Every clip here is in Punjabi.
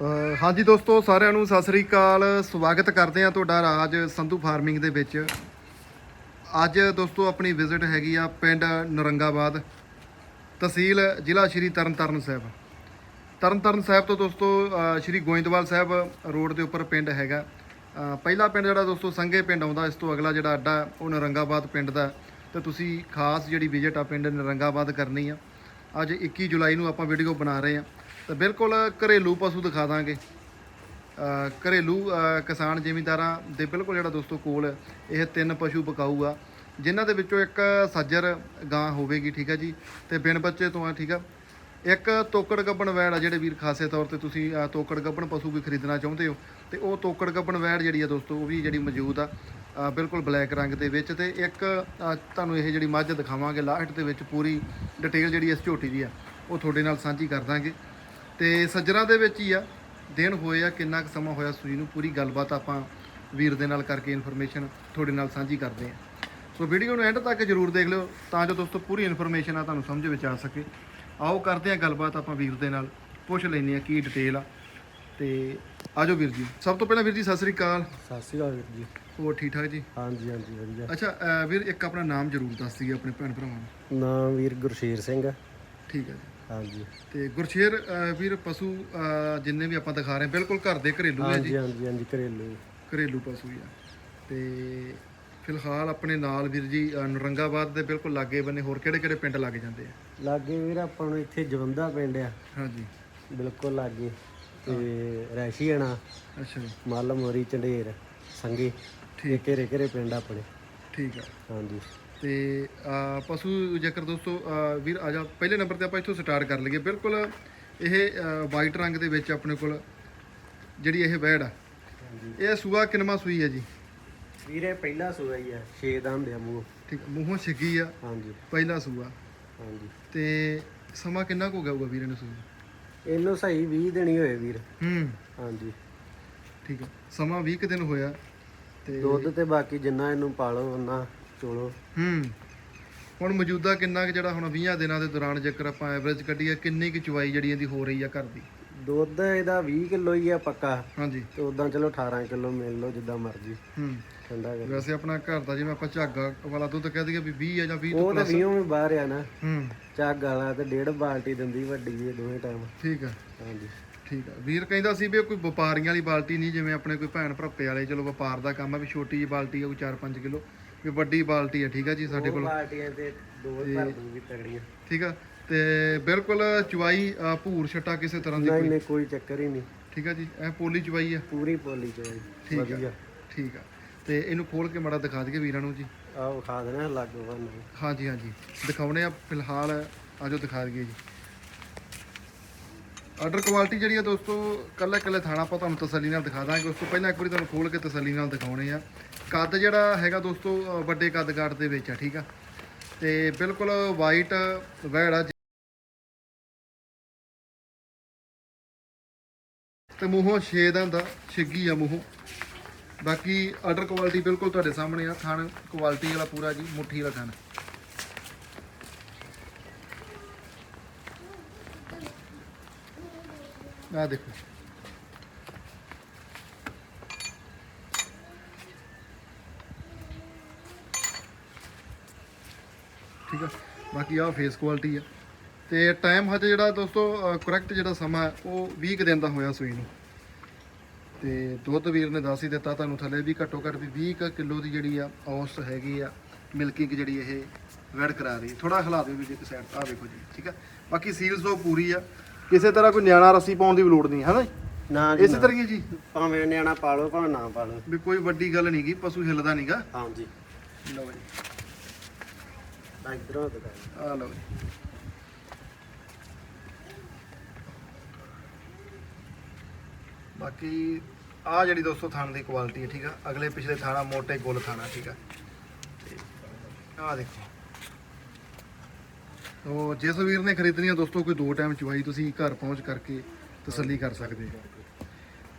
ਹਾਂਜੀ ਦੋਸਤੋ, ਸਾਰਿਆਂ ਨੂੰ ਸਤਿ ਸ੍ਰੀ ਅਕਾਲ। ਸਵਾਗਤ ਕਰਦੇ ਆ ਤੁਹਾਡਾ ਰਾਜ ਸੰਧੂ ਫਾਰਮਿੰਗ ਦੇ ਵਿੱਚ। ਅੱਜ ਦੋਸਤੋ, ਆਪਣੀ ਵਿਜ਼ਿਟ ਹੈਗੀ ਆ ਪਿੰਡ ਨਰੰਗਾਬਾਦ, ਤਹਿਸੀਲ ਜ਼ਿਲ੍ਹਾ ਸ਼੍ਰੀ ਤਰਨਤਾਰਨ ਸਾਹਿਬ। ਤਰਨਤਾਰਨ ਸਾਹਿਬ ਤੋਂ ਦੋਸਤੋ ਸ਼੍ਰੀ ਗੋਇੰਦਵਾਲ ਸਾਹਿਬ ਰੋਡ ਦੇ ਉੱਪਰ ਪਿੰਡ ਹੈਗਾ। ਪਹਿਲਾ ਪਿੰਡ ਜਿਹੜਾ ਦੋਸਤੋ, ਸੰਘੇ ਪਿੰਡ ਆਉਂਦਾ, ਇਸ ਤੋਂ ਅਗਲਾ ਜਿਹੜਾ ਅੱਡਾ, ਉਹ ਨਰੰਗਾਬਾਦ ਪਿੰਡ ਦਾ। ਤੇ ਤੁਸੀਂ ਖਾਸ ਜਿਹੜੀ ਵਿਜ਼ਿਟ ਆ ਪਿੰਡ ਨਰੰਗਾਬਾਦ ਕਰਨੀ ਆ। ਅੱਜ 21 ਜੁਲਾਈ ਨੂੰ ਆਪਾਂ ਵੀਡੀਓ ਬਣਾ ਰਹੇ ਆ ਤਾਂ ਬਿਲਕੁਲ ਘਰੇਲੂ ਪਸ਼ੂ ਦਿਖਾ ਦਾਂਗੇ। ਘਰੇਲੂ ਕਿਸਾਨ ਜ਼ਿਮੀਂਦਾਰਾਂ ਦੇ ਬਿਲਕੁਲ ਜਿਹੜਾ ਦੋਸਤੋ ਕੋਲ ਇਹ ਤਿੰਨ ਪਸ਼ੂ ਪਕਾਊਗਾ ਆ ਜਿਨ੍ਹਾਂ ਦੇ ਵਿੱਚੋਂ ਇੱਕ ਸੱਜਰ ਗਾਂ ਹੋਵੇਗੀ, ਠੀਕ ਆ ਜੀ, ਤੇ ਬਿਨ ਬੱਚੇ ਤੋਂ ਆ, ਠੀਕ ਆ। ਇੱਕ ਤੋਕੜ ਗੱਬਣ ਵੈੜ ਆ ਜਿਹੜੇ ਵੀਰ ਖਾਸੇ ਤੌਰ ਤੇ ਤੁਸੀਂ ਤੋਕੜ ਗੱਬਣ ਪਸ਼ੂ ਵੀ ਖਰੀਦਣਾ ਚਾਹੁੰਦੇ ਹੋ, ਤੇ ਉਹ ਤੋਕੜ ਗੱਬਣ ਵੈੜ ਜਿਹੜੀ ਆ ਦੋਸਤੋ, ਉਹ ਵੀ ਜਿਹੜੀ ਮੌਜੂਦ ਆ ਬਿਲਕੁਲ ਬਲੈਕ ਰੰਗ ਦੇ ਵਿੱਚ ਤੇ ਇੱਕ ਤੁਹਾਨੂੰ ਇਹ ਜਿਹੜੀ ਮੱਝ ਦਿਖਾਵਾਂਗੇ, ਲਾਹਟ ਦੇ ਵਿੱਚ ਪੂਰੀ ਡਿਟੇਲ ਜਿਹੜੀ ਇਸ ਝੋਟੀ ਦੀ ਆ, ਉਹ ਤੁਹਾਡੇ ਨਾਲ ਸਾਂਝੀ ਕਰ ਦਾਂਗੇ। ਤੇ ਸੱਜਰਾਂ ਦੇ ਵਿੱਚ ਹੀ ਆ। ਦਿਨ ਹੋਏ ਆ ਕਿੰਨਾ ਕੁ ਸਮਾਂ ਹੋਇਆ ਸੂਈ ਨੂੰ? ਪੂਰੀ ਗੱਲਬਾਤ ਆਪਾਂ ਵੀਰ ਦੇ ਨਾਲ ਕਰਕੇ ਇਨਫੋਰਮੇਸ਼ਨ ਤੁਹਾਡੇ ਨਾਲ ਸਾਂਝੀ ਕਰਦੇ ਆ ਸੋ ਵੀਡੀਓ ਨੂੰ ਐਂਡ ਤੱਕ ਜਰੂਰ ਦੇਖ ਲਿਓ ਤਾਂ ਜੋ ਦੋਸਤੋ ਪੂਰੀ ਇਨਫੋਰਮੇਸ਼ਨ ਆ ਤੁਹਾਨੂੰ ਸਮਝ ਵਿੱਚ ਆ ਸਕੇ। ਆਓ ਕਰਦੇ ਆ ਗੱਲਬਾਤ ਆਪਾਂ ਵੀਰ ਦੇ ਨਾਲ ਪੁੱਛ ਲੈਂਦੇ ਆ ਕੀ ਡਿਟੇਲ ਆ। ਤੇ ਆਜੋ ਵੀਰ ਜੀ। ਸਭ ਤੋਂ ਪਹਿਲਾਂ ਵੀਰ ਜੀ ਸਤਿ ਸ੍ਰੀ ਅਕਾਲ। ਸਤਿ ਸ਼੍ਰੀ ਅਕਾਲ ਵੀਰ ਜੀ। ਹੋਰ ਠੀਕ ਠਾਕ ਜੀ? ਹਾਂਜੀ ਹਾਂਜੀ ਵਧੀਆ। ਅੱਛਾ ਅਹ ਵੀਰ ਇੱਕ ਆਪਣਾ ਨਾਮ ਜਰੂਰ ਦੱਸ ਦਈਏ ਆਪਣੇ ਭੈਣ ਭਰਾਵਾਂ ਨੂੰ। ਨਾਮ ਵੀਰ ਗੁਰਸ਼ੇਰ ਸਿੰਘ ਠੀਕ ਹੈ ਜੀ। ਹਾਂਜੀ। ਤੇ ਗੁਰਸ਼ੇਰ ਅਹ ਵੀਰ ਪਸ਼ੂ ਅਹ ਜਿੰਨੇ ਵੀ ਆਪਾਂ ਦਿਖਾ ਰਹੇ ਹਾਂ, ਬਿਲਕੁਲ ਘਰ ਦੇ ਘਰੇਲੂ ਹੈ ਜੀ। ਹਾਂਜੀ ਹਾਂਜੀ ਹਾਂਜੀ ਘਰੇਲੂ। ਘਰੇਲੂ ਪਸ਼ੂ ਹੀ ਆ। ਤੇ ਫਿਲਹਾਲ ਆਪਣੇ ਨਾਲ ਵੀਰ ਜੀ ਅਹ ਨਰੰਗਾਬਾਦ ਦੇ ਬਿਲਕੁਲ ਲਾਗੇ ਬੰਨੇ ਹੋਰ ਕਿਹੜੇ ਕਿਹੜੇ ਪਿੰਡ ਲੱਗ ਜਾਂਦੇ ਆ? ਲਾਗੇ ਵੀਰ ਆਪਾਂ ਨੂੰ ਇੱਥੇ ਜਵੰਦਾ ਪਿੰਡ ਆ। ਹਾਂਜੀ। ਬਿਲਕੁਲ ਲਾਗੇ। ਤੇ ਰੈਸ਼ੀਆਣਾ ਅੱਛਾ ਜੀ। ਮੱਲ ਮੋਰੀ ਚੰਡੇਰ ਸੰਗੇ। ਇਹ ਘੇਰੇ ਘੇਰੇ ਪਿੰਡ ਆਪਣੇ। ਠੀਕ ਆ। ਹਾਂਜੀ। ਤੇ ਪਸ਼ੂ ਜੇਕਰ ਦੋਸਤੋ ਵੀਰ ਆ ਜਾ ਪਹਿਲੇ ਨੰਬਰ ਤੇ ਆਪਾਂ ਇੱਥੋਂ ਸਟਾਰਟ ਕਰ ਲਈਏ। ਬਿਲਕੁਲ ਇਹ ਵਾਈਟ ਰੰਗ ਦੇ ਵਿੱਚ ਆਪਣੇ ਕੋਲ ਜਿਹੜੀ ਇਹ ਵੈੜ ਆ ਇਹ ਸੂਆ ਕਿਨਮਾ ਸੂਈ ਹੈ ਜੀ? ਵੀਰੇ ਪਹਿਲਾ ਸੂਆ ਹੀ ਆ ਛੇ ਦੰਦ ਆ ਮੂੰਹ। ਠੀਕ ਮੂੰਹੋਂ ਛਿੱਗੀ ਆ ਹਾਂਜੀ। ਪਹਿਲਾ ਸੂਆ। ਹਾਂਜੀ। ਤੇ ਸਮਾਂ ਕਿੰਨਾ ਕੁ ਹੋਊਗਾ ਵੀਰ ਇਹਨੂੰ ਸੂਈ? ਇਹਨੂੰ ਸਹੀ 20 ਦਿਨ ਹੀ ਹੋਏ ਵੀਰ। ਹੂੰ। ਹਾਂਜੀ। ਠੀਕ ਹੈ ਸਮਾਂ 20 ਕੁ ਦਿਨ ਹੋਇਆ ਤੇ ਦੁੱਧ ਤੇ ਬਾਕੀ ਜਿੰਨਾ ਇਹਨੂੰ ਪਾਲੋ ਉਹਨਾਂ ਚੋਲੋ। ਹੂੰ। ਹੁਣ ਮੌਜੂਦਾ ਕਿੰਨਾ ਕੁ ਜਿਹੜਾ ਹੁਣ 20 ਦਿਨਾਂ ਦੇ ਦੌਰਾਨ ਜੇਕਰ ਆਪਾਂ ਐਵਰੇਜ ਕੱਢੀਏ ਕਿੰਨੀ ਕੁ ਚੁਵਾਈ ਜਿਹੜੀ ਇਹਦੀ ਹੋ ਰਹੀ ਆ ਘਰ ਦੀ? ਦੁੱਧ ਇਹਦਾ 20 ਕਿਲੋ ਹੀ ਆ ਪੱਕਾ। ਹਾਂਜੀ। ਤੇ ਉਦਾਂ ਚਲੋ 18 ਕਿਲੋ ਮਿਲ ਲਓ ਜਿੱਦਾਂ ਮਰਜ਼ੀ। ਹੂੰ। ਠੰਡਾ ਕਰ ਵੈਸੇ ਆਪਣਾ ਘਰ ਦਾ ਜਿਵੇਂ ਆਪਾਂ ਝਾਗਾ ਵਾਲਾ ਦੁੱਧ ਕਹਿ ਦਈਏ ਵੀ 20 ਆ ਜਾਂ 20 ਤੋਂ ਉਹ ਤਾਂ 20 ਵੀ ਬਾਹਰ ਆ ਨਾ। ਹੂੰ। ਝੱਗ ਵਾਲਾ ਤੇ ਡੇਢ ਬਾਲਟੀ ਦਿੰਦੀ ਵੱਡੀ ਇਹ ਦੋਵੇਂ ਟਾਈਮ ਠੀਕ ਆ। ਹਾਂਜੀ। ਠੀਕ ਆ। ਵੀਰ ਕਹਿੰਦਾ ਸੀ ਵੀ ਇਹ ਕੋਈ ਵਪਾਰੀਆਂ ਵਾਲੀ ਬਾਲਟੀ ਨਹੀਂ ਜਿਵੇਂ ਆਪਣੇ ਕੋਈ ਭੈਣ ਭਰਪੇ ਵਾਲੇ ਚਲੋ ਵਪਾਰ ਦਾ ਕੰਮ ਆ ਵੀ ਛੋਟੀ ਜਿਹੀ ਬਾਲਟੀ ਆ ਕੋਈ 4-5 ਕਿਲੋ। ਵੀ ਵੱਡੀ ਬਾਲਟੀ ਆ ਠੀਕ ਆ ਜੀ ਸਾਡੇ ਕੋਲ। ਬਾਲਟੀਆਂ ਤੇ ਦੋ ਭਰ ਦੂੰਗੀ ਤਗੜੀਆਂ ਠੀਕ ਆ ਤੇ ਬਿਲਕੁਲ ਚੁਵਾਈ ਅ, ਭੂਰ ਛਟਾ ਕਿਸੇ ਤਰ੍ਹਾਂ ਦੀ ਨਹੀਂ ਨਹੀਂ ਕੋਈ ਚੱਕਰ ਹੀ ਨਹੀਂ। ਠੀਕ ਆ ਜੀ ਐ ਪੋਲੀ ਚੁਵਾਈ ਆ? ਪੂਰੀ ਪੋਲੀ ਚ ਠੀਕ ਆ। ਵਧੀਆ। ਠੀਕ ਆ। ਤੇ ਇਹਨੂੰ ਖੋਲ ਕੇ ਮੜਾ ਦਿਖਾ ਦਈਏ ਵੀਰਾਂ ਨੂੰ ਜੀ। ਆਹ ਵਿਖਾ ਦੇਣਾ ਲਾਗੋ ਬੰਨ ਹਾਂਜੀ ਹਾਂਜੀ। ਦਿਖਾਉਣੇ ਆ ਫਿਲਹਾਲ ਆਜੋ ਦਿਖਾ ਦਈਏ ਜੀ। ਆਰਡਰ ਕੁਆਲਿਟੀ ਜਿਹੜੀ ਆ ਦੋਸਤੋ ਕੱਲੇ ਕੱਲੇ ਥਾਣਾ ਆਪਾਂ ਤੁਹਾਨੂੰ ਤਸੱਲੀ ਨਾਲ ਦਿਖਾ ਦਾਂਗੇ। ਉਸ ਤੋਂ ਪਹਿਲਾਂ ਇੱਕ ਵਾਰੀ ਤੁਹਾਨੂੰ ਖੋਲ ਕੇ ਤਸੱਲੀ ਨਾਲ ਦਿਖਾਉਣੇ ਆ। ਕੱਦ ਜਿਹੜਾ ਹੈਗਾ ਦੋਸਤੋ ਵੱਡੇ ਕੱਦ ਕਾਟ ਦੇ ਵਿੱਚ ਆ, ਠੀਕ ਆ? ਤੇ ਬਿਲਕੁਲ ਵਾਈਟ ਵੈੜ ਆ। ਤੇ ਮੂੰਹੋਂ ਛੇਦ ਦਾ ਹੁੰਦਾ, ਛਿੱਗੀ ਆ ਮੂੰਹੋਂ। ਬਾਕੀ ਆਰਡਰ ਕੁਆਲਿਟੀ ਬਿਲਕੁਲ ਤੁਹਾਡੇ ਸਾਹਮਣੇ ਆ, ਥਣ ਕੁਆਲਿਟੀ ਵਾਲਾ ਪੂਰਾ ਜੀ, ਮੁੱਠੀ ਵਾਲਾ ਥਣ। ਆ ਦੇਖੋ। ਠੀਕ ਆ? ਬਾਕੀ ਆ ਫੇਸ ਕੁਆਲਿਟੀ ਆ। ਤੇ ਟਾਈਮ ਹਜੇ ਜਿਹੜਾ ਦੋਸਤੋ ਕਰੈਕਟ ਜਿਹੜਾ ਸਮਾਂ ਉਹ 20 ਕੁ ਦਿਨ ਦਾ ਹੋਇਆ ਸੂਈ ਨੂੰ। ਤੇ ਦੁੱਧ ਵੀਰ ਨੇ ਦੱਸ ਹੀ ਦਿੱਤਾ ਤੁਹਾਨੂੰ ਥੱਲੇ ਵੀ ਘੱਟੋ ਘੱਟ ਵੀ 20 ਕੁ ਕਿਲੋ ਦੀ ਜਿਹੜੀ ਆ ਔਸਤ ਹੈਗੀ ਆ ਮਿਲਕਿੰਗ ਜਿਹੜੀ ਇਹ ਵੈੜ ਕਰਾ ਰਹੀ। ਥੋੜਾ ਹਿਲਾ ਦਿਓ ਵੀ ਜੀ ਇੱਕ ਸਾਈਡ ਆ ਵੇਖੋ ਜੀ, ਠੀਕ ਆ? ਬਾਕੀ ਸੀਲਸ ਉਹ ਪੂਰੀ ਆ। ਕਿਸੇ ਤਰ੍ਹਾਂ ਕੋਈ ਨਿਆਣਾ ਰੱਸੀ ਪਾਉਣ ਦੀ ਲੋੜ ਨਹੀਂ ਹੈ ਨਾ ਜੀ? ਨਾ ਜੀ ਇਸੇ ਨਾ। ਤਰੀਕੇ ਜੀ। ਭਾਵੇਂ ਨਿਆਣਾ ਪਾਲੋ ਭਾਵੇਂ ਨਾ ਪਾਲੋ ਵੀ ਕੋਈ ਵੱਡੀ ਗੱਲ ਨਹੀਂਗੀ ਪਸ਼ੂ ਹਿੱਲਦਾ ਨਹੀਂਗਾ ਹਾਂਜੀ ਲਓ ਜੀ। ਤਾਂ ਇਧਰੋਂ ਦਿਖਾ ਆ ਲਓ ਜੀ। ਬਾਕੀ ਆ ਜਿਹੜੀ ਦੋਸਤੋ ਥਾਣ ਦੀ ਕੁਆਲਿਟੀ ਹੈ ਠੀਕ ਆ? ਅਗਲੇ ਪਿਛਲੇ ਥਾਣਾ ਮੋਟੇ ਗੁੱਲ ਥਾਣਾ ਠੀਕ ਆ? ਤੇ ਆ ਦੇਖੋ। ਉਹ ਜਿਸ ਵੀਰ ਨੇ ਖਰੀਦਣੀ ਆ ਦੋਸਤੋ ਕੋਈ ਦੋ ਟਾਈਮ ਚਵਾਈ ਤੁਸੀਂ ਘਰ ਪਹੁੰਚ ਕਰਕੇ ਤਸੱਲੀ ਕਰ ਸਕਦੇ ਹੋ।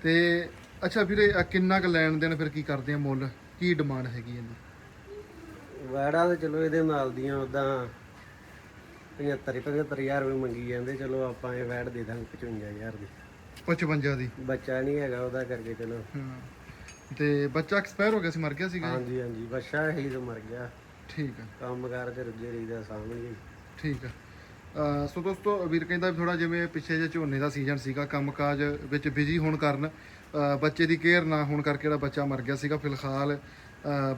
ਤੇ ਅੱਛਾ ਵੀਰੇ ਆਹ ਕਿੰਨਾ ਕੁ ਲੈਣ ਦੇਣ ਫਿਰ ਕੀ ਕਰਦੇ ਆ ਮੁੱਲ? ਕੀ ਡਿਮਾਂਡ ਹੈਗੀ ਇਹਦੀ? ਵੈੜਾਂ ਤੇ ਚਲੋ ਇਹਦੇ ਨਾਲ ਦੀਆਂ ਉਦਾਂ 75 75000 ਰੁਪਏ ਮੰਗੀ ਜਾਂਦੇ ਚਲੋ ਆਪਾਂ ਇਹ ਵੈੜ ਦੇ ਦਾਂਗੇ 55000 ਦੀ। 55 ਦੀ? ਬੱਚਾ ਨਹੀਂ ਹੈਗਾ ਉਹਦਾ ਕਰਕੇ ਚਲੋ। ਹਾਂ। ਤੇ ਬੱਚਾ ਐਕਸਪਾਇਰ ਹੋ ਗਿਆ ਸੀ ਮਰ ਗਿਆ ਸੀਗਾ? ਹਾਂਜੀ ਹਾਂਜੀ ਬੱਚਾ ਹੀ ਤੋਂ ਮਰ ਗਿਆ। ਠੀਕ ਆ। ਕੰਮ ਕਾਰ ਤੇ ਰੁੱਝੇ ਰਹੀਦਾ ਸਾਹਮਣੇ ਠੀਕ ਆ। ਸੋ ਦੋਸਤੋ, ਵੀਰ ਕਹਿੰਦਾ ਥੋੜਾ ਜਿਵੇਂ ਪਿੱਛੇ ਜੇ ਝੋਨੇ ਦਾ ਸੀਜ਼ਨ ਸੀਗਾ, ਕੰਮਕਾਜ ਵਿੱਚ ਬਿਜ਼ੀ ਹੋਣ ਕਾਰਨ ਬੱਚੇ ਦੀ ਕੇਅਰ ਨਾ ਹੋਣ ਕਰਕੇ ਜਿਹੜਾ ਬੱਚਾ ਮਰ ਗਿਆ ਸੀਗਾ, ਫਿਲਹਾਲ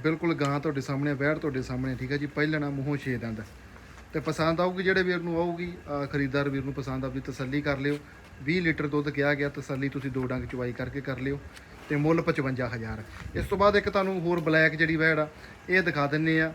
ਬਿਲਕੁਲ ਗਾਂ ਤੁਹਾਡੇ ਸਾਹਮਣੇ ਬੈੜ ਤੁਹਾਡੇ ਸਾਹਮਣੇ, ਠੀਕ ਹੈ ਜੀ। ਪਹਿਲਣਾ ਮੂੰਹੋਂ ਛੇ ਦੰਦ। ਤੇ ਪਸੰਦ ਆਊਗੀ ਜਿਹੜੇ ਵੀਰ ਨੂੰ, ਆਊਗੀ। ਖਰੀਦਦਾਰ ਵੀਰ ਨੂੰ ਪਸੰਦ ਆਊਗੀ, ਤਸੱਲੀ ਕਰ ਲਿਓ। 20 ਲੀਟਰ ਦੁੱਧ ਕਿਹਾ ਗਿਆ, ਤਸੱਲੀ ਤੁਸੀਂ ਦੋ ਡੰਗ ਚਵਾਈ ਕਰਕੇ ਕਰ ਲਿਓ। ਤੇ ਮੁੱਲ 55000 ਇਸ ਤੋਂ ਬਾਅਦ ਇੱਕ ਤੁਹਾਨੂੰ ਹੋਰ ਬਲੈਕ ਜਿਹੜੀ ਵੈੜ ਆ, ਇਹ ਦਿਖਾ ਦਿੰਨੇ ਆ।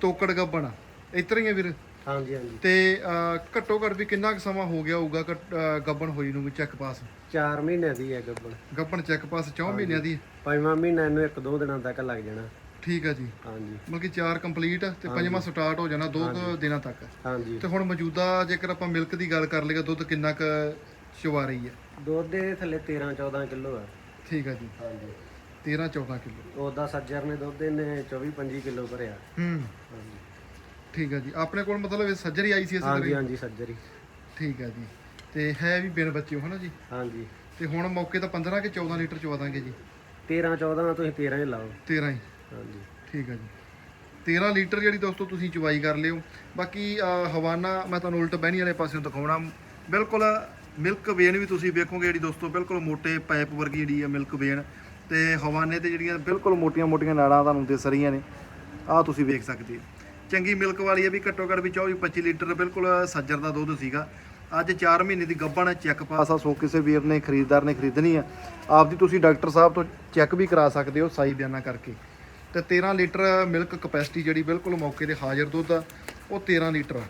ਤੋਕੜ ਗੱਬਣ। ਇਤਰ ਹੀ ਵੀਰ। ਹਾਂਜੀ ਹਾਂਜੀ। ਤੇ ਅਹ, ਘੱਟੋ ਘੱਟ ਵੀ ਕਿੰਨਾ ਕੁ ਸਮਾਂ ਹੋ ਗਿਆ ਹੋਊਗਾ ਘੱਟ- ਅਹ, ਗੱਬਣ ਹੋਈ ਨੂੰ ਵੀ ਚੈੱਕ ਪਾਸ 4 ਮਹੀਨੇ ਦੀ ਹੈ ਗੱਬਣ। ਗੱਬਣ ਚੈੱਕ ਪਾਸ 4 ਮਹੀਨਿਆਂ ਦੀ? ਪੰਜਵਾਂ ਮਹੀਨਾ ਇਹਨੂੰ ਇੱਕ ਦੋ ਦਿਨਾਂ ਤੱਕ ਲੱਗ ਜਾਣਾ। ਠੀਕ ਆ ਜੀ। ਹਾਂਜੀ। ਮਤਲਬ ਕਿ 4 ਕੰਪਲੀਟ ਤੇ ਪੰਜਵਾਂ ਸਟਾਰਟ ਹੋ ਜਾਣਾ 2 ਦਿਨਾਂ ਤੱਕ। ਹਾਂਜੀ। ਤੇ ਹੁਣ ਮੌਜੂਦਾ ਜੇਕਰ ਆਪਾਂ ਮਿਲਕ ਦੀ ਗੱਲ ਕਰ ਲਈਏ ਦੁੱਧ ਕਿੰਨਾ ਕੁ ਚਵਾ ਰਹੀ ਹੈ? ਦੁੱਧ ਦੇ ਥੱਲੇ 13 14 ਕਿਲੋ ਆ। ਠੀਕ ਆ ਜੀ। ਹਾਂਜੀ। 13 14 ਕਿਲੋ। ਉਹਦਾ ਸੱਜਰ ਨੇ ਦੁੱਧ ਇਹਨੇ 24 25 ਕਿਲੋ ਭਰਿਆ। ਹੂੰ। ਹਾਂਜੀ। ਠੀਕ ਆ ਜੀ। ਆਪਣੇ ਕੋਲ ਮਤਲਬ ਇਹ ਸੱਜਰੀ ਆਈ ਸੀ ਇਸੇ ਹਾਂਜੀ ਤਰ੍ਹਾਂ ਹਾਂਜੀ ਸੱਜਰ ਹੀ ਹੀ? ਠੀਕ ਆ ਜੀ। ਤੇ ਹੈ ਵੀ ਬਿਨ ਬੱਚੇ ਹੋ ਨਾ ਜੀ? ਹਾਂਜੀ। ਤੇ ਹੁਣ ਮੌਕੇ ਤਾਂ 15 ਕਿ 14 ਲੀਟਰ ਚਵਾ ਦਾਂਗੇ ਜੀ? 13 14 ਤੁਸੀਂ 13 ਹੀ ਲਾਓ। 13 ਹੀ? ਹਾਂਜੀ। ਠੀਕ ਹੈ ਜੀ। 13 ਲੀਟਰ ਜਿਹੜੀ ਦੋਸਤੋ ਤੁਸੀਂ ਚਵਾਈ ਕਰ ਲਿਓ। ਬਾਕੀ ਅਹ, ਹਵਾਨਾ ਮੈਂ ਤੁਹਾਨੂੰ ਉਲਟ ਬਹਿਣੀ ਵਾਲੇ ਪਾਸਿਓਂ ਦਿਖਾਉਣਾ। ਬਿਲਕੁਲ ਮਿਲਕ ਵੇਨ ਵੀ ਤੁਸੀਂ ਵੇਖੋਗੇ ਜਿਹੜੀ ਦੋਸਤੋ ਬਿਲਕੁਲ ਮੋਟੇ ਪਾਈਪ ਵਰਗੀ ਜਿਹੜੀ ਹੈ ਮਿਲਕ ਵੇਨ ਤੇ ਹਵਾਨੇ ਤੇ ਜਿਹੜੀਆਂ ਬਿਲਕੁਲ ਮੋਟੀਆਂ-ਮੋਟੀਆਂ ਨਾੜਾਂ ਤੁਹਾਨੂੰ ਦਿਸ ਰਹੀਆਂ ਨੇ। ਆਹ ਤੁਸੀਂ ਵੇਖ ਸਕਦੇ ਹੋ। ਚੰਗੀ ਮਿਲਕ ਵਾਲੀ ਹੈ ਵੀ ਘੱਟੋ ਘੱਟ ਵੀ 24-25 ਲੀਟਰ ਬਿਲਕੁਲ ਸੱਜਰ ਦਾ ਦੁੱਧ ਸੀਗਾ। ਅੱਜ 4 ਮਹੀਨੇ ਦੀ ਗੱਭਣ ਚੈੱਕ ਪਾਸ ਆ, ਸੋ ਕਿਸੇ ਵੀਰ ਨੇ, ਖਰੀਦਦਾਰ ਨੇ ਖਰੀਦਣੀ ਆ ਆਪਦੀ ਤੁਸੀਂ ਡਾਕਟਰ ਸਾਹਿਬ ਤੋਂ ਚੈੱਕ ਵੀ ਕਰਾ ਸਕਦੇ ਹੋ ਸਾਈ ਬਿਆਨਾ ਕਰਕੇ। ਤੇ 13 ਲੀਟਰ ਮਿਲਕ ਕਪੈਸਿਟੀ ਜਿਹੜੀ ਬਿਲਕੁਲ ਮੌਕੇ ਤੇ ਹਾਜ਼ਰ ਦੁੱਧ ਆ, ਉਹ 13 ਲੀਟਰ ਆ।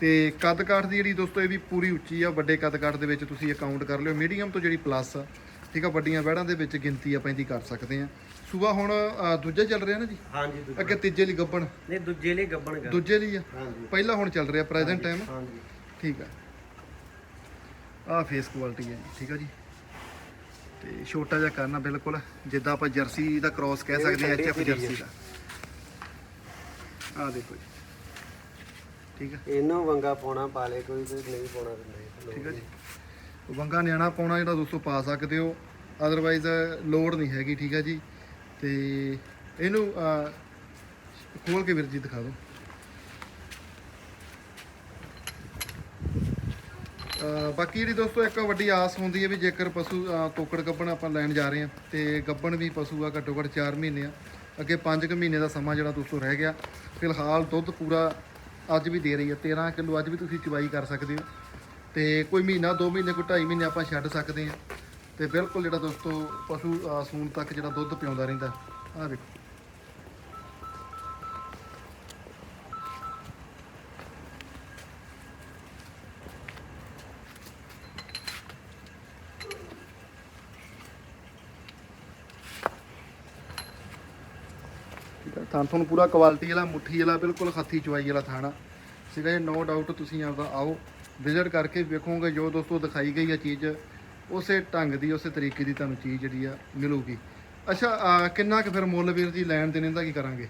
ਤੇ ਕੱਦ ਕਾਠ ਦੀ ਜਿਹੜੀ ਦੋਸਤੋ ਇਹ ਵੀ ਪੂਰੀ ਉੱਚੀ ਆ, ਵੱਡੇ ਕੱਦ ਕਾਠ ਦੇ ਵਿੱਚ ਤੁਸੀਂ ਅਕਾਊਂਟ ਕਰ ਲਿਓ। ਮੀਡੀਅਮ ਤੋਂ ਜਿਹੜੀ ਪਲੱਸ ਆ ਠੀਕ ਆ ਵੱਡੀਆਂ ਵਹਿੜਾਂ ਦੇ ਵਿੱਚ ਗਿਣਤੀ ਆਪਾਂ ਇਹਦੀ ਕਰ ਸਕਦੇ ਆ ਸੂਆ ਹੁਣ ਅ, ਦੂਜਾ ਚੱਲ ਰਿਹਾ ਨਾ ਜੀ? ਹਾਂਜੀ ਦੂਜੇ। ਅੱਗੇ ਤੀਜੇ ਲਈ ਗੱਬਣ? ਨਹੀਂ ਦੂਜੇ ਲਈ ਗੱਬਣ ਗਾ। ਦੂਜੇ ਲਈ ਆ? ਹਾਂਜੀ। ਪਹਿਲਾ ਹੁਣ ਚੱਲ ਰਿਹਾ ਪ੍ਰੈਜ਼ੈਂਟ ਟਾਈਮ ਹਾਂਜੀ। ਠੀਕ ਆ। ਆ ਫੇਸ ਕੁਆਲਿਟੀ ਹੈ ਜੀ ਠੀਕ ਆ ਜੀ? ਤੇ ਛੋਟਾ ਜਿਹਾ ਕਰਨਾ ਬਿਲਕੁਲ ਜਿੱਦਾਂ ਆਪਾਂ ਜਰਸੀ ਦਾ ਕ੍ਰਾਸ ਕਹਿ ਇਹ ਸਕਦੇ ਆ ਠੰਡੀ ਐਚਐਫ ਧੀਰੀ ਜਰਸੀ ਦਾ। ਆ ਦੇਖੋ ਜੀ। ਠੀਕ ਆ। ਇਹਨੂੰ ਵੰਗਾ ਪਾਉਣਾ ਪਾ ਲੇ ਕੋਈ ਕੋਈ ਨਹੀਂ ਪਾਉਣਾ ਠੀਕ ਆ ਜੀ। ਵੰਗਾ ਨਿਆਣਾ ਪਾਉਣਾ ਜਿਹੜਾ ਦੋਸਤੋ ਪਾ ਸਕਦੇ ਹੋ। ਅਦਰਵਾਈਜ਼ ਲੋਡ ਨਹੀਂ ਹੈਗੀ ਠੀਕ ਹੈ ਜੀ। ਤੇ ਇਹਨੂੰ ਅਹ, ਖੋਲ ਕੇ ਵੀਰ ਜੀ ਦਿਖਾ ਦਿਓ। ਬਾਕੀ ਜਿਹੜੀ ਦੋਸਤੋ ਇੱਕ ਵੱਡੀ ਆਸ ਹੁੰਦੀ ਹੈ ਵੀ ਜੇਕਰ ਪਸ਼ੂ ਅਹ, ਤੋਕੜ ਗੱਬਣ ਆਪਾਂ ਲੈਣ ਜਾ ਰਹੇ ਹਾਂ ਤੇ ਗੱਬਣ ਵੀ ਪਸ਼ੂ ਆ ਘੱਟੋ ਘੱਟ 4 ਮਹੀਨੇ ਆ। ਅੱਗੇ 5 ਮਹੀਨੇ ਦਾ ਸਮਾਂ ਜਿਹੜਾ ਦੋਸਤੋ ਰਹਿ ਗਿਆ। ਫਿਲਹਾਲ ਦੁੱਧ ਪੂਰਾ ਅੱਜ ਵੀ ਦੇ ਰਹੀ ਹੈ 13 ਕਿਲੋ ਅੱਜ ਵੀ ਤੁਸੀਂ ਚਵਾਈ ਕਰ ਸਕਦੇ ਹੋ। ਤੇ ਕੋਈ ਮਹੀਨਾ 2 ਮਹੀਨੇ ਕੋਈ 2.5 ਮਹੀਨੇ ਆਪਾਂ ਛੱਡ ਸਕਦੇ ਹਾਂ। ਤੇ ਬਿਲਕੁਲ ਜਿਹੜਾ ਦੋਸਤੋ ਪਸ਼ੂ ਅਹ, ਸੂਣ ਤੱਕ ਜਿਹੜਾ ਦੁੱਧ ਪਿਆਉਂਦਾ ਰਹਿੰਦਾ ਆਹ ਵੇਖੋ। ਠੀਕ ਹੈ ਥਾਂ ਤੁਹਾਨੂੰ ਪੂਰਾ ਕੁਆਲਿਟੀ ਵਾਲਾ ਮੁੱਠੀ ਵਾਲਾ ਬਿਲਕੁਲ ਹੱਥੀ ਚਵਾਈ ਵਾਲਾ ਥਾਣਾ। ਸੀਗਾ ਇਹ ਨੋ ਡਾਊਟ ਤੁਸੀਂ ਆਪਦਾ ਆਓ। ਵਿਜ਼ਿਟ ਕਰਕੇ ਵੇਖੋਗੇ ਜੋ ਦੋਸਤੋ ਦਿਖਾਈ ਗਈ ਹੈ ਚੀਜ਼ ਉਸੇ ਢੰਗ ਦੀ ਉਸੇ ਤਰੀਕੇ ਦੀ ਤੁਹਾਨੂੰ ਚੀਜ਼ ਜਿਹੜੀ ਆ ਮਿਲੂਗੀ। ਅੱਛਾ ਕਿੰਨਾ ਕੁ ਫਿਰ ਮੁੱਲ ਵੀਰ ਜੀ ਲੈਣ ਦੇਣ ਦਾ ਕੀ ਕਰਾਂਗੇ?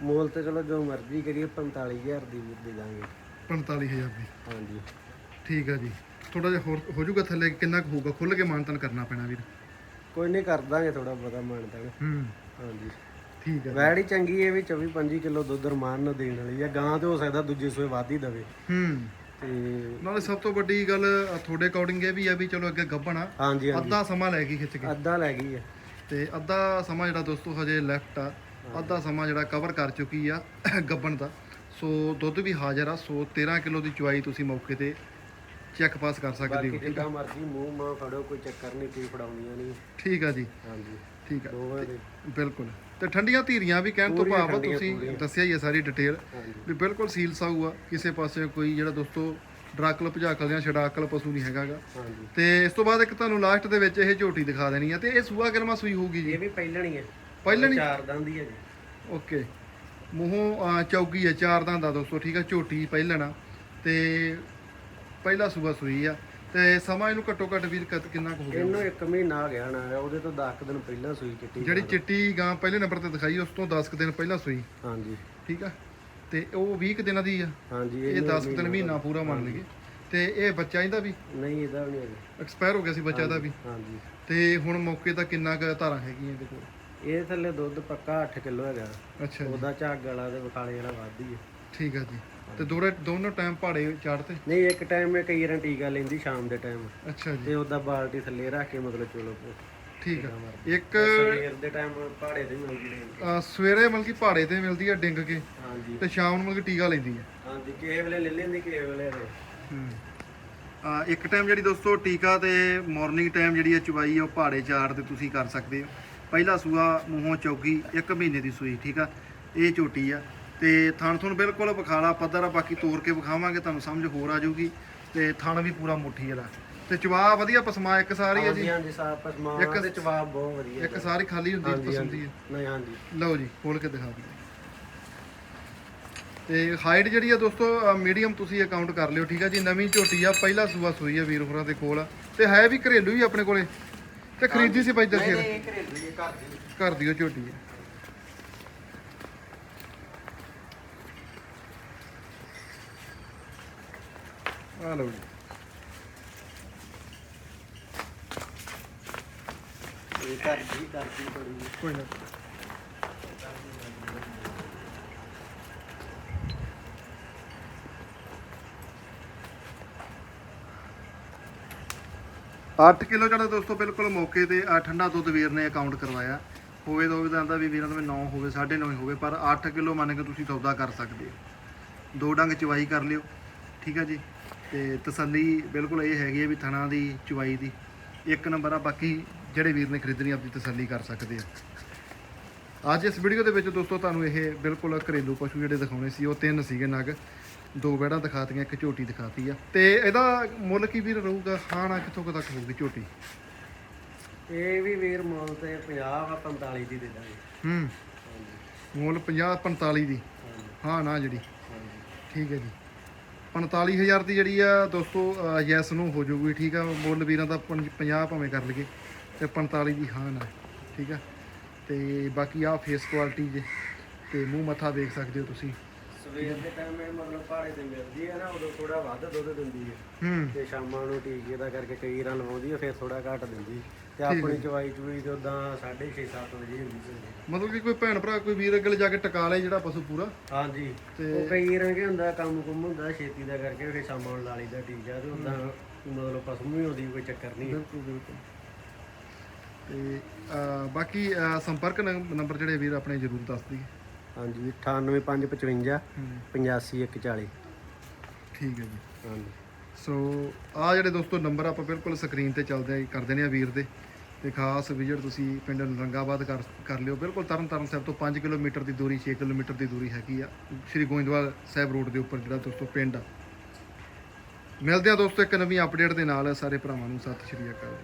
ਮੋਲ ਤੇ ਚਲੋ ਜੋ ਮਰਜ਼ੀ ਕਰੀਏ 45000 ਦੀ ਦੇ ਦਾਂਗੇ। 45000 ਦੀ। ਹਾਂਜੀ। ਠੀਕ ਆ ਜੀ। ਥੋੜਾ ਜਿਹਾ ਹੋਰ ਹੋ ਜਾਊਗਾ ਥੱਲੇ ਕਿੰਨਾ ਕੁ ਹੋਊਗਾ? ਖੁੱਲ ਕੇ ਮਾਨਤਨ ਕਰਨਾ ਪੈਣਾ ਵੀਰ। ਕੋਈ ਨਹੀਂ ਕਰ ਦਾਂਗੇ ਥੋੜਾ ਬਹੁਤਾ ਮਾਨਤਾ ਹੂੰ। ਹਾਂਜੀ। ਠੀਕ ਆ ਵੈੜੀ ਚੰਗੀ ਹੈ ਵੀ 24 25 ਕਿਲੋ ਦੁੱਧ ਰਮਾਨ ਨੂੰ ਦੇਣ ਵਾਲੀ ਆ। ਗਾਂ ਤੇ ਹੋ ਸਕਦਾ ਦੂਜੇ ਸੂਏ ਵੱਧ ਹੀ ਦਵੇ। ਹੂੰ। ਤੇ ਨਾਲੇ ਸਭ ਤੋਂ ਵੱਡੀ ਗੱਲ ਅ, ਤੁਹਾਡੇ ਅਕੋਰਡਿੰਗ ਇਹ ਵੀ ਆ ਵੀ ਚਲੋ ਅੱਗੇ ਗੱਭਣਾ ਹਾਂਜੀ ਹਾਂਜੀ। ਅੱਧਾ ਸਮਾਂ ਲੈ ਗਈ ਖਿੱਚ ਕੇ। ਅੱਧਾ ਲੈ ਗਈ ਹੈ ਤੇ ਅੱਧਾ ਸਮਾਂ ਜਿਹੜਾ ਦੋਸਤੋ ਹਜੇ ਲੈਫਟ ਆ। ਅੱਧਾ ਸਮਾਂ ਜਿਹੜਾ ਕਵਰ ਕਰ ਚੁੱਕੀ ਆ ਗੱਬਣ ਦਾ। ਸੋ ਦੁੱਧ ਵੀ ਹਾਜ਼ਰ ਆ ਸੋ 13 ਕਿਲੋ ਦੀ ਚੁਆਈ ਤੁਸੀਂ ਮੌਕੇ ਤੇ ਚੈੱਕ ਪਾਸ ਕਰ ਸਕਦੇ ਬਾਕੀ ਹੋ। ਜਿੱਦਾਂ ਮਰਜ਼ੀ ਮੂੰਹ ਮਾਂ ਫੜੋ ਕੋਈ ਚੱਕਰ ਨਹੀਂ ਕੀ ਫੜਾਉਂਦੀਆਂ ਨਹੀਂ। ਠੀਕ ਆ ਜੀ। ਹਾਂਜੀ। ਠੀਕ ਆ। ਦੋਵਾਂ ਦੇ। ਬਿਲਕੁਲ। ਤੇ ਠੰਡੀਆਂ ਧੀਰੀਆਂ ਵੀ ਕਹਿਣ ਤੋਂ ਭਾਵ ਆ ਤੁਸੀਂ। ਦੱਸਿਆ ਹੀ ਆ ਸਾਰੀ ਡਿਟੇਲ ਵੀ ਬਿਲਕੁਲ ਸੀਲ ਸਾਊ ਆ ਕਿਸੇ ਪਾਸੇ ਕੋਈ ਜਿਹੜਾ ਦੋਸਤੋ ਡਰਾਕਲ ਭਜਾਕਲ ਜਾਂ ਛਡਾਕਲ ਪਸ਼ੂ ਨਹੀਂ ਹੈਗਾਗਾ। ਹਾਂਜੀ। ਤੇ ਇਸ ਤੋਂ ਬਾਅਦ ਇੱਕ ਤੁਹਾਨੂੰ ਲਾਸਟ ਦੇ ਵਿੱਚ ਇਹ ਝੋਟੀ ਦਿਖਾ ਦੇਣੀ ਆ ਤੇ ਇਹ ਸੂਆ ਕਿਲਮਾ ਸੂਈ ਹੋਊਗੀ ਜੀ? ਇਹ ਵੀ ਪਹਿਲਣੀ ਹੈ ਪਹਿਲਣੀ? ਚਾਰ ਦੰਦ ਹੀ ਹੈ ਜੀ। ਓਕੇ। ਮੂੰਹੋਂ ਚੌਗੀ ਹੈ ਚਾਰ ਦੰਦ ਦਾ ਦੋਸਤੋ ਠੀਕ ਆ ਝੋਟੀ ਪਹਿਲਣਾ ਤੇ ਪਹਿਲਾ ਸੂਆ ਸੂਈ ਆ। ਤੇ ਸਮਾਂ ਇਹਨੂੰ ਘੱਟੋ ਘੱਟ ਵੀਰ ਕਦ ਕਿੰਨਾ ਕੁ ਹੋ ਗਿਆ? ਇਹਨੂੰ ਇੱਕ ਮਹੀਨਾ ਹੋ ਗਿਆ ਨਾ ਉਹਦੇ ਤੋਂ 10 ਦਿਨ ਪਹਿਲਾਂ ਸੂਈ ਚਿੱਟੀ ਜਿਹੜੀ ਚਿੱਟੀ ਗਾਂ ਪਹਿਲੇ ਨੰਬਰ ਤੇ ਦਿਖਾਈ ਉਸ ਤੋਂ 10 ਕੁ ਦਿਨ ਪਹਿਲਾਂ ਸੂਈ। ਹਾਂਜੀ। ਠੀਕ ਆ? ਤੇ ਉਹ 20 ਕੁ ਦਿਨਾਂ ਦੀ ਆ। ਹਾਂਜੀ ਇਹ 10 ਕੁ ਦਿਨ ਮਹੀਨਾ ਪੂਰਾ ਮੰਨ ਲਈਏ। ਤੇ ਇਹ ਬੱਚਾ ਇਹਦਾ ਵੀ? ਨਹੀਂ ਇਹਦਾ ਵੀ ਨਹੀਂ ਐਕਸਪਾਇਰ ਹੋ ਗਿਆ ਸੀ ਬੱਚਾ ਦਾ ਵੀ? ਹਾਂਜੀ ਤੇ ਹੁਣ ਮੌਕੇ ਤਾਂ ਕਿੰਨਾ ਕੁ ਧਾਰਾਂ ਹੈਗੀਆਂ ਇਹਦੇ ਕੋਲ? ਇਹ ਥੱਲੇ ਦੁੱਧ ਪੱਕਾ 8 ਕਿਲੋ ਹੈਗਾ। ਅੱਛਾ ਉਹਦਾ ਝੱਗ ਵਾਲਾ ਤੇ ਬਖਾਲੇ ਵਾਲਾ ਵੱਧਦੀ ਹੈ ਠੀਕ ਆ ਜੀ। ਤੇ ਦੋਰੇ ਦੋਨੋਂ ਟਾਈਮ ਪਹਾੜੇ ਚਾੜਤੇ ਨਹੀਂ ਇੱਕ ਟਾਈਮ ਮੈਂ ਕਈ ਰਾਂ ਟੀਕਾ ਲੈਂਦੀ ਸ਼ਾਮ ਦੇ ਟਾਈਮ ਅੱਛਾ ਜੀ। ਤੇ ਉਹਦਾ ਬਾਲਟੀ ਥੱਲੇ ਰੱਖ ਕੇ ਮਤਲਬ ਚਲੋ ਠੀਕ ਆ। ਇੱਕ ਸਵੇਰ ਦੇ ਟਾਈਮ ਪਹਾੜੇ ਤੇ ਮਿਲਦੀ ਨੇ ਅਹ, ਸਵੇਰੇ ਮਤਲਬ ਕਿ ਪਹਾੜੇ ਤੇ ਮਿਲਦੀ ਆ ਡਿੰਗ ਕੇ। ਹਾਂਜੀ। ਤੇ ਸ਼ਾਮ ਨੂੰ ਮਤਲਬ ਕਿ ਟੀਕਾ ਲੈਂਦੀ ਆ। ਹਾਂਜੀ ਕਿਸੇ ਵੇਲੇ ਲੈ ਲੈਂਦੀ ਕਿਸੇ ਵੇਲੇ ਨਹੀਂ। ਆ ਇੱਕ ਟਾਈਮ ਜਿਹੜੀ ਦੋਸਤੋ ਟੀਕਾ ਤੇ ਮਾਰਨਿੰਗ ਟਾਈਮ ਜਿਹੜੀ ਹੈ ਚਵਾਈ ਆ ਉਹ ਪਹਾੜੇ ਚਾੜ ਤੇ ਤੁਸੀਂ ਕਰ ਸਕਦੇ ਹੋ। ਪਹਿਲਾ ਸੂਆ ਮੂੰਹੋਂ ਚੌਗੀ ਇੱਕ ਮਹੀਨੇ ਦੀ ਸੂਈ ਠੀਕ ਆ? ਇਹ ਝੋਟੀ ਆ। ਤੇ ਥਣ ਥਣ ਬਿਲਕੁਲ ਵਿਖਾਲਾ ਪੱਧਰ ਆ ਬਾਕੀ ਤੋੜ ਕੇ ਵਿਖਾਵਾਂਗੇ ਤੁਹਾਨੂੰ ਸਮਝ ਹੋਰ ਆ ਜਾਊਗੀ। ਤੇ ਥਣ ਵੀ ਪੂਰਾ ਮੁੱਠੀ ਵਾਲਾ ਤੇ ਚਵਾ ਵਧੀਆ ਪਸਮਾ ਇੱਕ ਸਾਰੀ ਹਾਂਜੀ ਜੀ। ਹਾਂਜੀ ਸਾਫ਼ ਪਸਮਾ ਇੱਕ- ਤੇ ਜਵਾਬ ਬਹੁਤ ਵਧੀਆ ਇੱਕ ਸਾਰੀ ਖਾਲੀ ਹੁੰਦੀ ਹਾਂਜੀ ਪਸੰਦੀ ਹਾਂਜੀ। ਹੈ ਨਹੀਂ ਹਾਂਜੀ। ਲਓ ਜੀ ਖੋਲ ਕੇ ਦਿਖਾ ਦਿਓ। ਤੇ ਹਾਈਟ ਜਿਹੜੀ ਆ ਦੋਸਤੋ ਮੀਡੀਅਮ ਤੁਸੀਂ ਅਕਾਊਂਟ ਕਰ ਲਿਓ ਠੀਕ ਆ ਜੀ? ਨਵੀਂ ਝੋਟੀ ਆ ਪਹਿਲਾ ਸੂਆ ਸੂਈ ਆ ਵੀਰ ਹੋਰਾਂ ਦੇ ਕੋਲ ਤੇ ਹੈ ਵੀ ਘਰੇਲੂ ਹੀ ਆਪਣੇ ਕੋਲੇ? ਤੇ ਖਰੀਦੀ ਸੀ ਬਾਈ ਨਹੀਂ ਦਰਸ਼ੇ ਨਹੀਂ ਇਹ ਘਰੇਲੂ ਹੀ ਹੈ, ਘਰ ਦੀ। ਘਰ ਦੀ ਉਹ ਝੋਟੀ ਆ। ਆ ਲਓ ਜੀ। ਇਹ ਕੋਈ ਨਾ। ਅੱਠ ਕਿਲੋ ਜਿਹੜਾ ਦੋਸਤੋ ਬਿਲਕੁਲ ਮੌਕੇ ਤੇ ਆ ਠੰਡਾ ਦੁੱਧ ਵੀਰ ਨੇ ਅਕਾਊਂਟ ਕਰਵਾਇਆ। ਹੋਵੇ ਤਾਂ ਹੋਵੇ ਤਾਂ ਆਂਦਾ ਵੀ ਵੀਰਾਂ ਦਾ 9 ਹੋਵੇ 9.5 ਹੋਵੇ ਪਰ 8 ਕਿਲੋ ਮੰਨ ਕੇ ਤੁਸੀਂ ਸੌਦਾ ਕਰ ਸਕਦੇ ਹੋ। ਦੋ ਡੰਗ ਚਵਾਈ ਕਰ ਲਿਓ। ਠੀਕ ਆ ਜੀ? ਤੇ ਤਸੱਲੀ ਬਿਲਕੁਲ ਇਹ ਹੈਗੀ ਹੈ ਵੀ ਥਣਾ ਦੀ ਚਵਾਈ ਦੀ। ਇੱਕ ਨੰਬਰ ਆ ਬਾਕੀ ਜਿਹੜੇ ਵੀਰ ਨੇ ਖਰੀਦਣੀ ਆਪਣੀ ਤਸੱਲੀ ਕਰ ਸਕਦੇ ਆ। ਅੱਜ ਇਸ ਵੀਡੀਓ ਦੇ ਵਿੱਚ ਦੋਸਤੋ ਤੁਹਾਨੂੰ ਇਹ ਬਿਲਕੁਲ ਘਰੇਲੂ ਪਸ਼ੂ ਜਿਹੜੇ ਦਿਖਾਉਣੇ ਸੀ ਉਹ ਤਿੰਨ ਸੀਗੇ ਨਗ। ਦੋ ਬੈੜਾਂ ਦਿਖਾਤੀਆਂ ਇੱਕ ਝੋਟੀ ਦਿਖਾਤੀ ਆ। ਤੇ ਇਹਦਾ ਮੁੱਲ ਕੀ ਵੀਰ ਰਹੂਗਾ? ਖਾਣਾ ਕਿੱਥੋਂ ਤੱਕ ਹੋਊਗੀ ਝੋਟੀ? ਇਹ ਵੀ ਵੀਰ ਮੁੱਲ ਤੇ 50 ਆ 45 ਦੀ ਦੇ ਦਾਂਗੇ। ਹੂੰ। ਮੁੱਲ 50 45 ਦੀ। ਹਾਂ ਨਾ ਜਿਹੜੀ। ਠੀਕ ਹੈ ਜੀ। 45000 ਦੀ ਜਿਹੜੀ ਆ ਦੋਸਤੋ ਯੈਸ ਨੂੰ ਹੋ ਜਾਊਗੀ, ਠੀਕ ਆ? ਮੁੱਲ ਵੀਰਾਂ ਦਾ 50 ਭਾਵੇਂ ਕਰ ਲਈਏ, ਤੇ 45 ਦੀ ਹਾਂ, ਨਾ, ਠੀਕ ਆ? ਤੇ ਬਾਕੀ ਆ ਫੇਸ ਕੁਆਲਿਟੀ ਜੇ, ਤੇ ਮੂੰਹ ਮੱਥਾ ਦੇਖ ਸਕਦੇ ਹੋ ਤੁਸੀਂ। ਸਵੇਰ ਦੇ ਟਾਈਮ ਇਹ ਮਤਲਬ ਪਹਾੜੇ ਤੇ ਮਿਲਦੀ ਹੈ ਨਾ ਉਦੋਂ ਥੋੜਾ ਵੱਧ ਦੁੱਧ ਦਿੰਦੀ ਹੈ। ਹੂੰ। ਤੇ ਸ਼ਾਮਾਂ ਨੂੰ ਟੀਕੇ ਦਾ ਕਰਕੇ ਕਈ ਰਾਂ ਲਵਾਉਂਦੀ ਹੈ ਫਿਰ ਥੋੜਾ ਘੱਟ ਦਿੰਦੀ। ਤੇ ਆਪਣੀ ਚਵਾਈ ਚੁਈ ਤੇ ਉਦਾਂ 6:30 7 ਵਜੇ ਹੁੰਦੀ ਸੀ। ਮਤਲਬ ਕਿ ਕੋਈ ਭੈਣ ਭਰਾ ਕੋਈ ਵੀਰ ਅੱਗੇ ਜਾ ਕੇ ਟਕਾ ਲੇ ਜਿਹੜਾ ਪਸ਼ੂ ਪੂਰਾ? ਹਾਂਜੀ। ਤੇ- ਉਹ ਕਈ ਰੰਗੇ ਹੁੰਦਾ ਕੰਮ ਕੁੰਮ ਹੁੰਦਾ ਛੇਤੀ ਦਾ ਕਰਕੇ ਫਿਰ ਸ਼ਾਮਾਂ ਨੂੰ ਲਾ ਲਈਦਾ ਟੀਕਾ ਤੇ ਉਦਾਂ ਮਤਲਬ ਪਸਮ ਵੀ ਹੁੰਦੀ ਕੋਈ ਚੱਕਰ ਨਹੀਂ ਬਿਲਕੁਲ ਬਿਲਕੁਲ। ਤੇ ਅਹ, ਬਾਕੀ ਅਹ, ਸੰਪਰਕ ਨੰ- ਨੰਬਰ ਜਿਹੜੇ ਵੀਰ ਆਪਣੇ ਜ਼ਰੂਰ ਦੱਸ ਦਈਏ। ਹਾਂਜੀ 98555 ਹੂੰ 85140 ਠੀਕ ਹੈ ਜੀ। ਹਾਂਜੀ। ਸੋ ਆ ਜਿਹੜੇ ਦੋਸਤੋ ਨੰਬਰ ਆਪਾਂ ਬਿਲਕੁਲ ਸਕਰੀਨ ਤੇ ਚੱਲਦੇ ਆ ਕਰ ਦੇਣੇ ਆ ਵੀਰ ਦੇ। ਤੇ ਖਾਸ ਵਿਜ਼ਿਟ ਤੁਸੀਂ ਪਿੰਡ ਨਰੰਗਾਬਾਦ ਕਰ ਕਰ ਲਿਓ। ਬਿਲਕੁਲ ਤਰਨ ਤਾਰਨ ਸਾਹਿਬ ਤੋਂ 5 ਕਿਲੋਮੀਟਰ ਦੀ ਦੂਰੀ 6 ਕਿਲੋਮੀਟਰ ਦੀ ਦੂਰੀ ਹੈਗੀ ਆ। ਸ਼੍ਰੀ ਗੋਇੰਦਵਾਲ ਸਾਹਿਬ ਰੋਡ ਦੇ ਉੱਪਰ ਜਿਹੜਾ ਦੋਸਤੋ ਪਿੰਡ ਆ। ਮਿਲਦੇ ਆ ਦੋਸਤੋ ਇੱਕ ਨਵੀਂ ਅਪਡੇਟ ਦੇ ਨਾਲ। ਸਾਰੇ ਭਰਾਵਾਂ ਨੂੰ ਸਤਿ ਸ਼੍ਰੀ ਅਕਾਲ।